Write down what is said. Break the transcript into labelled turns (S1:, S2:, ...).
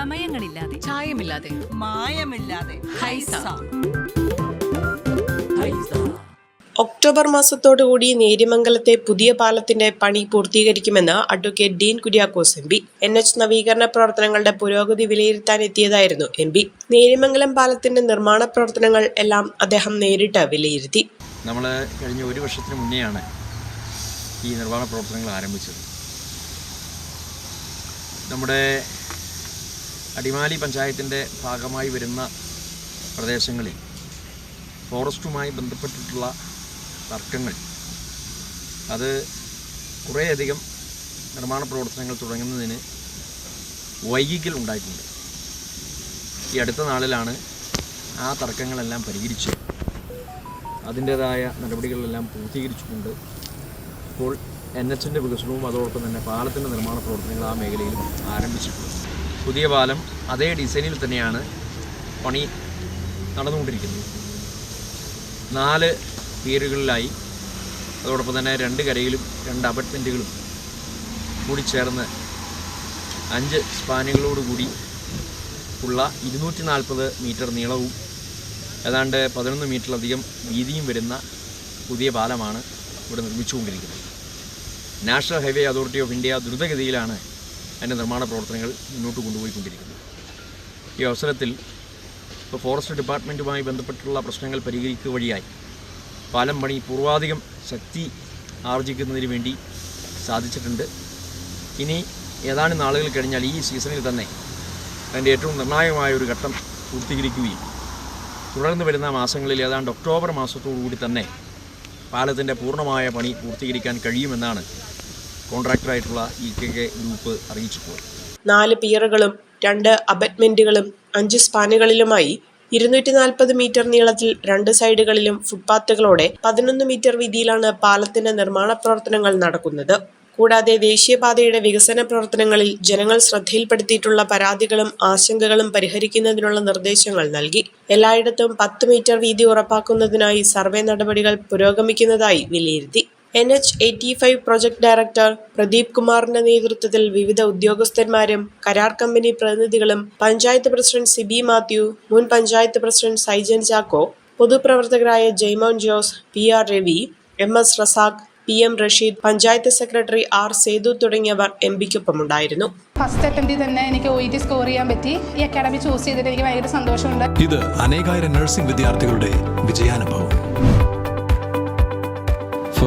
S1: ചമയങ്ങളില്ലാതെ
S2: ചായമില്ലാതെ.
S3: മായമില്ലാതെ.
S2: Haiza.
S4: October മാസത്തോടുകൂടി നേര്യമംഗലത്തെ പുതിയ പാലത്തിന്റെ പണി പൂർത്തീകരിക്കുമെന്ന് advocate Dean Kuriakose M P. N H നവീകരണ പ്രവർത്തനങ്ങളുടെ പുരോഗതി വിലയിരുത്താൻ എത്തിയതായിരുന്നു എം പി. നേര്യമംഗലം പാലത്തിന്റെ നിർമ്മാണ പ്രവർത്തനങ്ങൾ എല്ലാം അദ്ദേഹം നേരിട്ട് വിലയിരുത്തി.
S5: നമ്മൾ കഴിഞ്ഞ ഒരു വർഷത്തിന് മുന്നെയാണ് ഈ നിർമ്മാണ പ്രവർത്തനങ്ങൾ ആരംഭിച്ചത്. നമ്മുടെ അടിമാലി പഞ്ചായത്തിന്റെ ഭാഗമായി വരുന്ന പ്രദേശങ്ങളിൽ ഫോറസ്റ്റുമായി ബന്ധപ്പെട്ടിട്ടുള്ള തർക്കങ്ങൾ അത് കുറേയധികം നിർമ്മാണ പ്രവർത്തനങ്ങൾ തുടങ്ങുന്നതിന് വൈകിക്കൽ ഉണ്ടായിട്ടുണ്ട്. ഈ അടുത്ത നാളിലാണ് ആ തർക്കങ്ങളെല്ലാം പരിഹരിച്ച് അതിന്റേതായ നടപടികളെല്ലാം പൂർത്തീകരിച്ചുകൊണ്ട് ഇപ്പോൾ എൻ എച്ചിന്റെ വികസനവും അതോടൊപ്പം തന്നെ പാലത്തിന്റെ നിർമ്മാണ പ്രവർത്തനങ്ങൾ ആ മേഖലയിലും ആരംഭിച്ചിട്ടുണ്ട്. പുതിയ പാലം അതേ ഡിസൈനിൽ തന്നെയാണ് പണി നടന്നുകൊണ്ടിരിക്കുന്നത്. നാല് പേരുകളിലായി. അതോടൊപ്പം തന്നെ രണ്ട് കരയിലും രണ്ട് അപ്പാർട്ട്മെന്റുകളും കൂടി ചേർന്ന് അഞ്ച് സ്പാനുകളോടുകൂടി ഉള്ള ഇരുന്നൂറ്റി നാൽപ്പത് മീറ്റർ നീളവും ഏതാണ്ട് പതിനൊന്ന് മീറ്ററിലധികം വീതിയും വരുന്ന പുതിയ പാലമാണ് ഇവിടെ നിർമ്മിച്ചുകൊണ്ടിരിക്കുന്നത്. National highway authority of India ദ്രുതഗതിയിലാണ് അതിന്റെ നിർമ്മാണ പ്രവർത്തനങ്ങൾ മുന്നോട്ട് കൊണ്ടുപോയിക്കൊണ്ടിരിക്കുന്നു. ഈ അവസരത്തിൽ ഇപ്പോൾ ഫോറസ്റ്റ് ഡിപ്പാർട്ട്മെന്റുമായി ബന്ധപ്പെട്ടുള്ള പ്രശ്നങ്ങൾ പരിഹരിക്കുക വഴിയായി പാലം പണി പൂർവാധികം ശക്തി ആർജിക്കുന്നതിന് വേണ്ടി സാധിച്ചിട്ടുണ്ട്. ഇനി ഏതാനും നാളുകൾ കഴിഞ്ഞാൽ ഈ സീസണിൽ തന്നെ അതിന്റെ ഏറ്റവും നിർണായകമായ ഒരു ഘട്ടം പൂർത്തീകരിക്കുകയും തുടർന്ന് വരുന്ന മാസങ്ങളിൽ ഏതാണ്ട് ഒക്ടോബർ മാസത്തോടു കൂടി തന്നെ പാലത്തിന്റെ പൂർണമായ പണി പൂർത്തീകരിക്കാൻ കഴിയുമെന്നാണ് കോൺട്രാക്ടറായിട്ടുള്ള ഇ കെ കെ ഗ്രൂപ്പ് അറിയിച്ചിട്ടുള്ളത്.
S4: നാല് പിയറുകളും രണ്ട് അബറ്റ്മെന്റുകളും അഞ്ച് സ്പാനുകളിലുമായി ഇരുന്നൂറ്റി നാൽപ്പത് മീറ്റർ നീളത്തിൽ രണ്ട് സൈഡുകളിലും ഫുട്പാത്തുകളോടെ പതിനൊന്ന് മീറ്റർ വീതിയിലാണ് പാലത്തിന്റെ നിർമ്മാണ പ്രവർത്തനങ്ങൾ നടക്കുന്നത്. കൂടാതെ ദേശീയപാതയുടെ വികസന പ്രവർത്തനങ്ങളിൽ ജനങ്ങൾ ശ്രദ്ധയിൽപ്പെടുത്തിയിട്ടുള്ള പരാതികളും ആശങ്കകളും പരിഹരിക്കുന്നതിനുള്ള നിർദ്ദേശങ്ങൾ നൽകി. എല്ലായിടത്തും പത്ത് മീറ്റർ വീതി ഉറപ്പാക്കുന്നതിനായി സർവേ നടപടികൾ പുരോഗമിക്കുന്നതായി വിലയിരുത്തി. N H eighty five project director Pradeep കുമാറിന്റെ നേതൃത്വത്തിൽ വിവിധ ഉദ്യോഗസ്ഥന്മാരും കരാർ കമ്പനി പ്രതിനിധികളും പഞ്ചായത്ത് പ്രസിഡന്റ് സിബി മാത്യു മുൻ panchayat president Saijan Chacko പൊതുപ്രവർത്തകരായ Jaimon Jose P R Ravi M S Razak P M Rasheed panchayat secretary R Sethu തുടങ്ങിയവർ എം പിക്കൊപ്പമുണ്ടായിരുന്നു.
S6: ഫസ്റ്റ് അറ്റംപ്റ്റിൽ തന്നെ എനിക്ക് ഒ ടി സ്കോർ ചെയ്യാൻ പറ്റി. ഈ അക്കാഡമി ചൂസ് ചെയ്തിട്ട് എനിക്ക് ഭയങ്കര സന്തോഷമുണ്ട്.
S7: ഇത് അനേകായിരം നഴ്സിംഗ് വിദ്യാർത്ഥികളുടെ വിജയാനുഭവം.